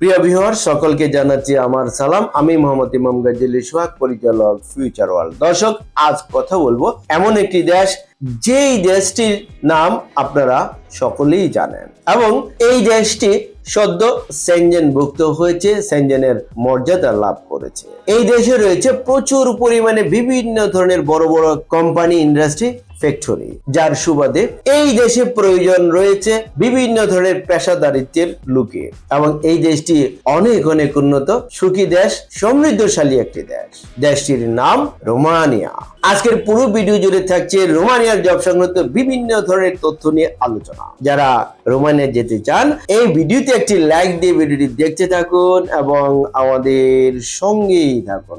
প্রিয় বিহর সকলকে জানাচ্ছি আমার সালাম। আমি মোহাম্মদ ইমাম গাজ্জালি সোহাগ পরিচালক ফিউচার ওয়ার্ল্ড দর্শক, আজ কথা বলব এমন একটি দেশ যেই দেশটির নাম আপনারা সকলেই জানেন। এবং এই দেশটি সদ্য সেনজেনভুক্ত হয়েছে সেনজেনের মর্যাদা লাভ করেছে। এই দেশে রয়েছে প্রচুর পরিমাণে বিভিন্ন ধরনের বড় বড় কোম্পানি ইন্ডাস্ট্রি ফ্যাক্টরি যার সুবাদে এই দেশে প্রয়োজন রয়েছে বিভিন্ন ধরনের পেশাদারিত্বের লোকের এবং এই দেশটি অনেক অনেক উন্নত, সুখী দেশ, সমৃদ্ধশালী একটি দেশ। দেশটির নাম রোমানিয়া। আজকের পুরো ভিডিও জুড়ে থাকছে রোমানিয়ার জব সংক্রান্ত বিভিন্ন ধরনের তথ্য নিয়ে আলোচনা। যারা রোমানিয়া যেতে চান, এই ভিডিওতে একটি লাইক দিয়ে ভিডিওটি দেখতে থাকুন এবং আমাদের সঙ্গেই থাকুন।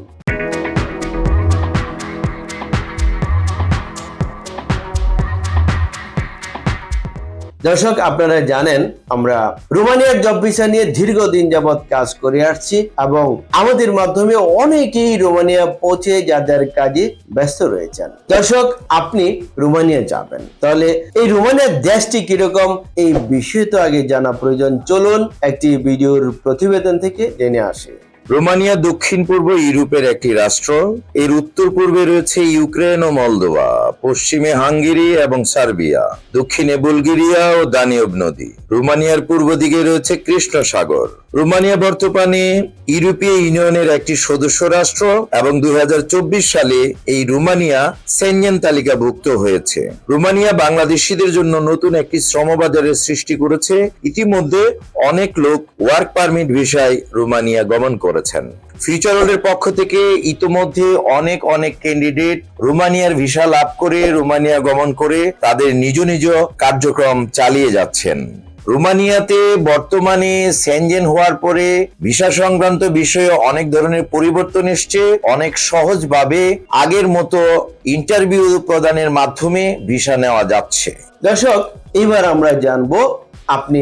দর্শক, আপনারা জানেন, আমরা রোমানিয়ার জব ভিসা নিয়ে দীর্ঘদিন যাবৎ কাজ করে আসছি এবং আমাদের মাধ্যমে অনেকেই রোমানিয়া পৌঁছে যাদের কাজে ব্যস্ত রয়েছেন। দর্শক, আপনি রোমানিয়া যাবেন। তাহলে এই রোমানিয়ার দেশটি কীরকম, এই বিষয় তো আগে জানা প্রয়োজন। চলুন একটি ভিডিওর প্রতিবেদন থেকে জেনে আসে। রোমানিয়া, দক্ষিণ পূর্ব ইউরোপের একটি রাষ্ট্র। এর উত্তর পূর্বে রয়েছে ইউক্রেন ও মলদোভা, পশ্চিমে হাঙ্গেরি এবং সার্বিয়া, দক্ষিণে বুলগেরিয়া ও দানিয়ব নদী। রোমানিয়ার পূর্ব দিকে রয়েছে কৃষ্ণ সাগর রোমানিয়া বর্তমানে ইউরোপীয় ইউনিয়নের একটি সদস্য রাষ্ট্র এবং দুই হাজার চব্বিশ সালে এই রোমানিয়া সেনজেন তালিকাভুক্ত হয়েছে। রোমানিয়া বাংলাদেশিদের জন্য নতুন একটি শ্রমবাজারের সৃষ্টি করেছে। ইতিমধ্যে অনেক লোক ওয়ার্ক পারমিট ভিসায় রোমানিয়া গমন করেছেন। ফিউচার ওয়ার্ল্ডের পক্ষ থেকে ইতোমধ্যে অনেক অনেক ক্যান্ডিডেট রোমানিয়ার ভিসা লাভ করে, রোমানিয়া গমন করে তাদের নিজ নিজ কার্যক্রম চালিয়ে যাচ্ছেন। রোমানিয়াতে বর্তমানে সেনজেন হওয়ার পরে ভিসা সংক্রান্ত বিষয়ে অনেক ধরনের পরিবর্তন এসছে। অনেক সহজভাবে আগের মতো ইন্টারভিউ প্রদানের মাধ্যমে ভিসা নেওয়া যাচ্ছে। দর্শক, এবার আমরা জানব আপনি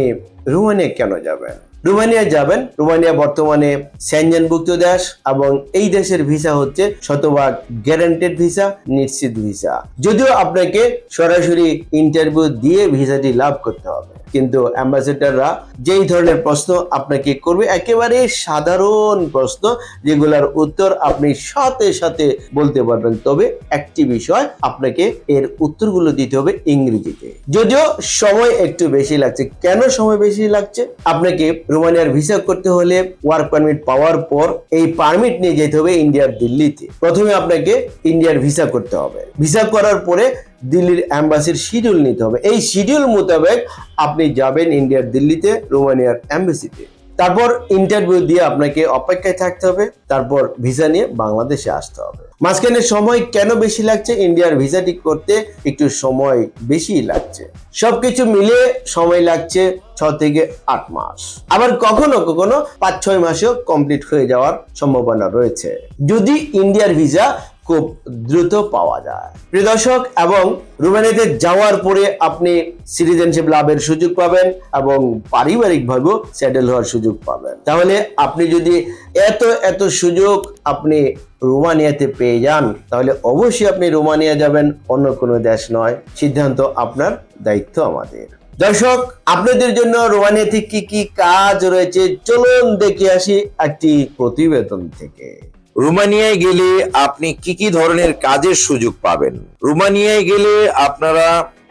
রোমানিয়া কেন যাবেন? রোমানিয়া যাবেন। রোমানিয়া বর্তমানে স্যাঞ্জনভুক্ত দেশ এবং এই দেশের ভিসা হচ্ছে শতভাগ গ্যারান্টেড ভিসা, নিশ্চিত ভিসা। যদিও আপনাকে সরাসরি ইন্টারভিউ দিয়ে ভিসাটি লাভ করতে হবে। কিন্তু অ্যাম্বাসেডাররা যেই ধরনের প্রশ্ন আপনাকে করবে, একেবারে সাধারণ প্রশ্ন যেগুলোর উত্তর আপনি সাথে সাথে বলতে পারবেন। তবে একটি বিষয় আপনাকে এর উত্তরগুলো দিতে হবে ইংরেজিতে। যদিও সময় একটু বেশি লাগছে। কেন সময় বেশি লাগছে? আপনাকে রোমানিয়ার ভিসা করতে হলে ওয়ার্ক পারমিট পাওয়ার পর এই পারমিট নিয়ে যেতে হবে ইন্ডিয়ার দিল্লিতে। প্রথমে আপনাকে ইন্ডিয়ার ভিসা করতে হবে। ভিসা করার পরে দিল্লির অ্যাম্বাসির শিডিউল নিতে হবে। এই শিডিউল মোতাবেক আপনি যাবেন ইন্ডিয়ার দিল্লিতে, রোমানিয়ার অ্যাম্বাসিতে তারপর ইন্টারভিউ দিয়ে আপনাকে অপেক্ষায় থাকতে হবে। তারপর ভিসা নিয়ে বাংলাদেশে আসতে হবে। মাঝখানে সময় কেন বেশি লাগছে? ইন্ডিয়ার ভিসাটি করতে একটু সময় বেশি লাগছে। সবকিছু মিলিয়ে সময় লাগছে ছ থেকে আট মাস। আবার কখনো কখনো পাঁচ ছয় মাসেও কমপ্লিট হয়ে যাওয়ার সম্ভাবনা রয়েছে। যদি ইন্ডিয়ার ভিসা খুব দ্রুত পাওয়া যায়। প্রিয় দর্শক, এবং রোমানিয়াতে যাওয়ার পরে আপনি সিটিজেনশিপ লাভের সুযোগ পাবেন এবং পারিবারিকভাবেও সেটেল হওয়ার সুযোগ পাবেন। তাহলে আপনি যদি এত এত সুযোগ আপনি রোমানিয়াতে পেয়ে যান, তাহলে অবশ্যই আপনি রোমানিয়া যাবেন, অন্য কোনো দেশ নয়। সিদ্ধান্ত আপনার দায়িত্ব আমাদের। দর্শক, আপনাদের জন্য রোমানিয়াতে কি কি কাজ রয়েছে? চলুন দেখে আসি একটি প্রতিবেদন থেকে। রোমানিয়ায় গেলে আপনি কি কি ধরনের কাজের সুযোগ পাবেন? রুমানিয়ায় গেলে আপনারা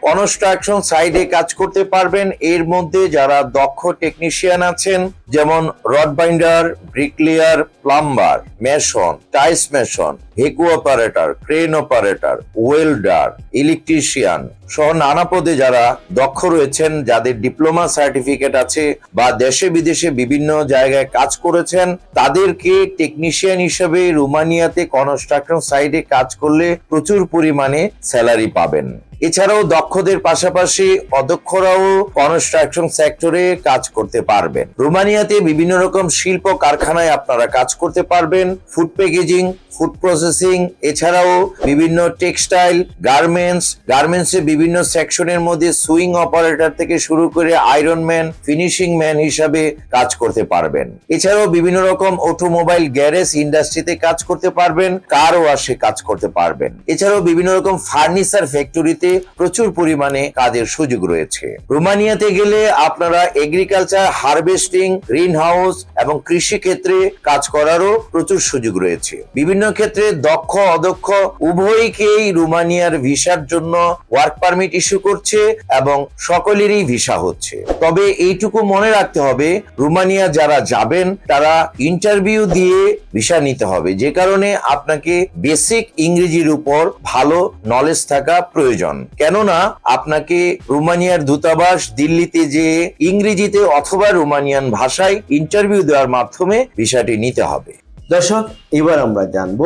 কনস্ট্রাকশন সাইডে কাজ করতে পারবেন। এর মধ্যে যারা দক্ষ টেকনিশিয়ান আছেন, যেমন rod binder bricklayer, plumber, mason tiles mason, হেকু operator, crane operator, welder, electrician সহ নানা পদে যারা দক্ষ রয়েছেন, যাদের ডিপ্লোমা সার্টিফিকেট আছে বা দেশে বিদেশে বিভিন্ন জায়গায় কাজ করেছেন, তাদেরকে টেকনিশিয়ান হিসেবে রোমানিয়াতে কনস্ট্রাকশন সাইডে কাজ করলে প্রচুর পরিমাণে স্যালারি পাবেন। এছাড়াও দক্ষদের পাশাপাশি অদক্ষরাও কনস্ট্রাকশন সেক্টরে কাজ করতে পারবেন। রোমানিয়াতে বিভিন্ন রকম শিল্প কারখানায় আপনারা কাজ করতে পারবেন। ফুড প্যাকেজিং, ফুড প্রসেসিং, এছাড়াও বিভিন্ন টেক্সটাইল, গার্মেন্টস, গার্মেন্টসে বিভিন্ন সেকশনের মধ্যে সুইং অপারেটর থেকে শুরু করে আয়রন ম্যান, ফিনিশিং ম্যান হিসাবে কাজ করতে পারবেন। এছাড়াও বিভিন্ন রকম অটোমোবাইল গ্যারেজ ইন্ডাস্ট্রিতে কাজ করতে পারবেন কার ওয়াশে কাজ করতে পারবেন। এছাড়াও বিভিন্ন রকম ফার্নিচার ফ্যাক্টরিতে রোমানিয়াতে প্রচুর পরিমাণে কাজের সুযোগ রয়েছে। রোমানিয়াতে গেলে আপনারা এগ্রিকালচার হারভেস্টিং গ্রিন হাউস এবং কৃষি ক্ষেত্রে কাজ করারও প্রচুর সুযোগ রয়েছে। বিভিন্ন ক্ষেত্রে দক্ষ, অদক্ষ উভয়কেই রোমানিয়ার ভিসার জন্য ওয়ার্ক পারমিট ইস্যু করছে এবং সকলেরই ভিসা হচ্ছে। তবে এইটুকু মনে রাখতে হবে, রোমানিয়া যারা যাবেন, তারা ইন্টারভিউ দিয়ে ভিসা নিতে হবে। যে কারণে আপনাকে বেসিক ইংরেজির উপর ভালো নলেজ থাকা প্রয়োজন। কেননা আপনাকে রোমানিয়ার দূতাবাস দিল্লিতে যে ইংরেজিতে অথবা রোমানিয়ান ভাষায় ইন্টারভিউ দেওয়ার মাধ্যমে ভিসাটি নিতে হবে। দর্শক, এবার আমরা জানব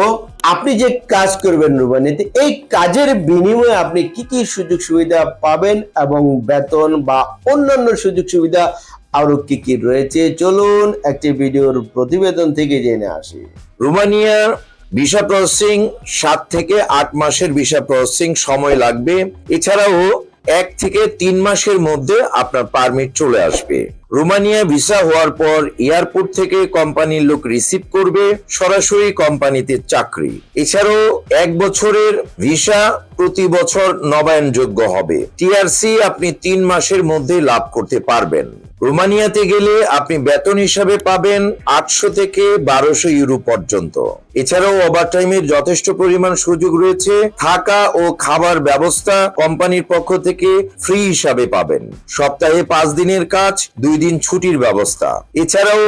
আপনি যে কাজ করবেন রুবানিতে এই কাজের বিনিময়ে আপনি কি কি সুযোগ সুবিধা পাবেন এবং বেতন বা অন্যান্য সুযোগ সুবিধা আরও কি কি রয়েছে? চলুন একটি ভিডিওর প্রতিবেদন থেকে জেনে আসি। রোমানিয়ার ভিসা প্রসেসিং সাত থেকে আট মাসের ভিসা প্রসেসিং সময় লাগবে। এছাড়াও এক থেকে তিন মাসের মধ্যে আপনার পারমিট চলে আসবে। রোমানিয়া ভিসা হওয়ার পর এয়ারপোর্ট থেকে কোম্পানির লোক রিসিভ করবে, সরাসরি কোম্পানিতে চাকরি। এছাড়াও এক বছরের ভিসা প্রতি বছর নবায়নযোগ্য হবে। টিআরসি আপনি তিন মাসের মধ্যে লাভ করতে পারবেন। রোমানিয়াতে গেলে আপনি বেতন হিসাবে পাবেন আটশো থেকে বারোশো ইউরো পর্যন্ত। এছাড়াও ওভারটাইমের যথেষ্ট পরিমাণ সুযোগ রয়েছে, থাকা ও খাবার ব্যবস্থা কোম্পানির পক্ষ থেকে ফ্রি হিসাবে পাবেন। সপ্তাহে পাঁচ দিনের কাজ, দুই দিন ছুটির ব্যবস্থা। এছাড়াও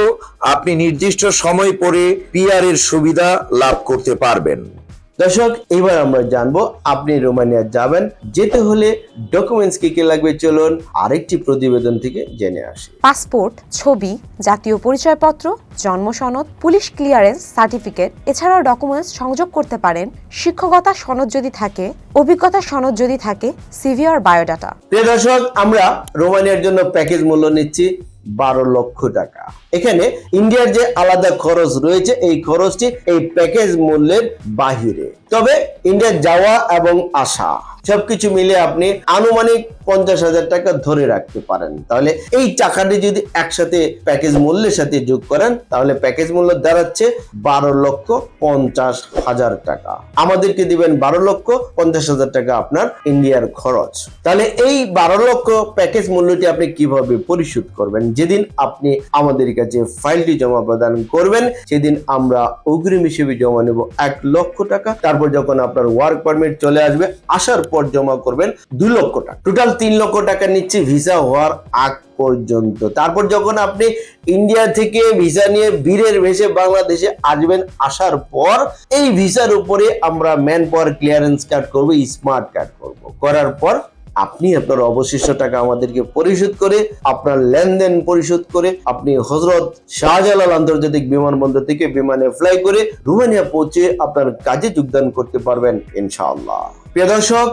আপনি নির্দিষ্ট সময় পরে পিআর এর সুবিধা লাভ করতে পারবেন। দর্শক, এবার আমরা জানব আপনি রোমানিয়া যাবেন, যেতে হলে ডকুমেন্টস কি কি লাগবে চলুন আরেকটি প্রতিবেদন থেকে জেনে আসি। পাসপোর্ট, ছবি, জাতীয় পরিচয়পত্র, জন্ম সনদ, পুলিশ ক্লিয়ারেন্স সার্টিফিকেট এছাড়াও ডকুমেন্টস সংযোগ করতে পারেন। শিক্ষকতা সনদ যদি থাকে অভিজ্ঞতা সনদ যদি থাকে সিভি আর বায়োডাটা প্রিয় দর্শক, আমরা রোমানিয়ার জন্য প্যাকেজ মূল্য নিচ্ছি বারো লক্ষ টাকা। এখানে ইন্ডিয়ার যে আলাদা খরচ রয়েছে, এই খরচটি এই প্যাকেজ মূল্যের বাহিরে। তবে ইন্ডিয়া যাওয়া এবং আসা, সবকিছু মিলে আপনি আনুমানিক পঞ্চাশ হাজার টাকা ধরে রাখতে পারেন। তাহলে এই টাকাটি যদি একসাথে প্যাকেজ মূল্যের সাথে যোগ করেন, তাহলে প্যাকেজ মূল্য দাঁড়াচ্ছে বারো লক্ষ পঞ্চাশ হাজার টাকা। আমাদেরকে দিবেন বারো লক্ষ পঞ্চাশ হাজার টাকা আপনার ইন্ডিয়ার খরচ। তাহলে এই বারো লক্ষ প্যাকেজ মূল্যটি আপনি কীভাবে পরিশোধ করবেন? যেদিন আপনি আমাদের কাছে ফাইলটি জমা প্রদান করবেন, সেদিন আমরা অগ্রিম হিসেবে জমা নেব এক লক্ষ টাকা। তারপর যখন আপনার ওয়ার্ক পারমিট চলে আসবে, আসার পর জমা করবেন দুই লক্ষ টাকা। টোটাল তিন লক্ষ টাকা নিচ্ছে ভিসা হওয়ার আগ পর্যন্ত। তারপর যখন আপনি ইন্ডিয়া থেকে ভিসা নিয়ে বীরের ভেসে বাংলাদেশে আসবেন, আসার পর এই ভিসার উপরে আমরা ম্যান পাওয়ার ক্লিয়ারেন্স কার্ড করব স্মার্ট কার্ড করব। করার পর আপনি আপনার অবশিষ্ট টাকা আমাদেরকে পরিশোধ করে, আপনার লেনদেন পরিশোধ করে, আপনি হজরত শাহজালাল আন্তর্জাতিক বিমানবন্দর থেকে বিমানে ফ্লাই করে রুমানিয়া পৌঁছে আপনার কাজে যোগদান করতে পারবেন, ইনশাআল্লাহ। প্রিয় দর্শক,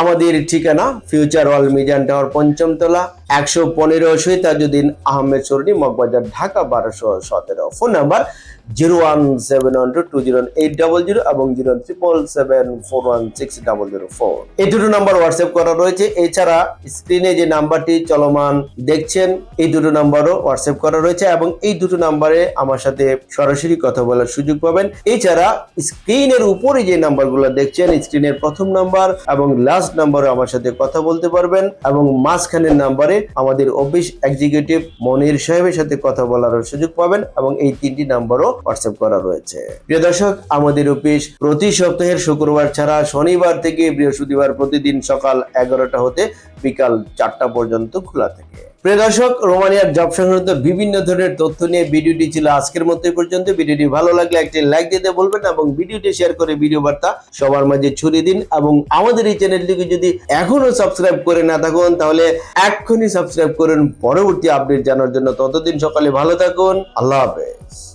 আমাদের ঠিকানা ফিউচার ওয়াল মিজান টাওয়ার পঞ্চম তলা একশো পনেরো সৈতাজুদ্দিন আহমেদ সরণি, মগবাজার, ঢাকা, বারোশো সতেরো। Phone number zero one seven one two two zero eight double zero এবং zero triple seven four one six double zero four. এই দুটো নাম্বার হোয়াটসঅ্যাপ করা রয়েছে। এছাড়া স্ক্রিনে যে নাম্বারটি চলমান দেখছেন, এই দুটো নাম্বারও হোয়াটসঅ্যাপ করা রয়েছে এবং এই দুটো নাম্বারে আমার সাথে সরাসরি কথা বলার সুযোগ পাবেন। এছাড়া স্ক্রিনের উপরে যে নাম্বারগুলো দেখছেন, স্ক্রিনের প্রথম নাম্বার এবং লাস্ট নাম্বারে আমার সাথে কথা বলতে পারবেন এবং মাঝখানের নাম্বারে আমাদের অফিস এক্সিকিউটিভ মনির সাহেবের সাথে কথা বলার সুযোগ পাবেন এবং এই তিনটি নাম্বারও হোয়াটসঅ্যাপ করা রয়েছে। প্রিয় দর্শক, আমাদের অফিস প্রতি সপ্তাহের শুক্রবার ছাড়া শনিবার থেকে বৃহস্পতিবার প্রতিদিন সকাল এগারোটা হতে বিকাল চারটা পর্যন্ত খোলা থাকে। প্রিয় দর্শক, রোমানিয়ার জব সংক্রান্ত বিভিন্ন ধরনের তথ্য নিয়ে ভিডিওটি ছিল আজকের মতো পর্যন্ত। ভিডিওটি ভালো লাগলে একটি লাইক দিতে বলবেন এবং ভিডিওটি শেয়ার করে ভিডিও বার্তা সবার মাঝে ছড়িয়ে দিন এবং আমাদের এই চ্যানেলটিকে যদি এখনও সাবস্ক্রাইব করে না থাকুন, তাহলে এক্ষুনি সাবস্ক্রাইব করুন। পরবর্তী আপডেট জানার জন্য ততদিন সকালে ভালো থাকুন। আল্লাহ হাফেজ।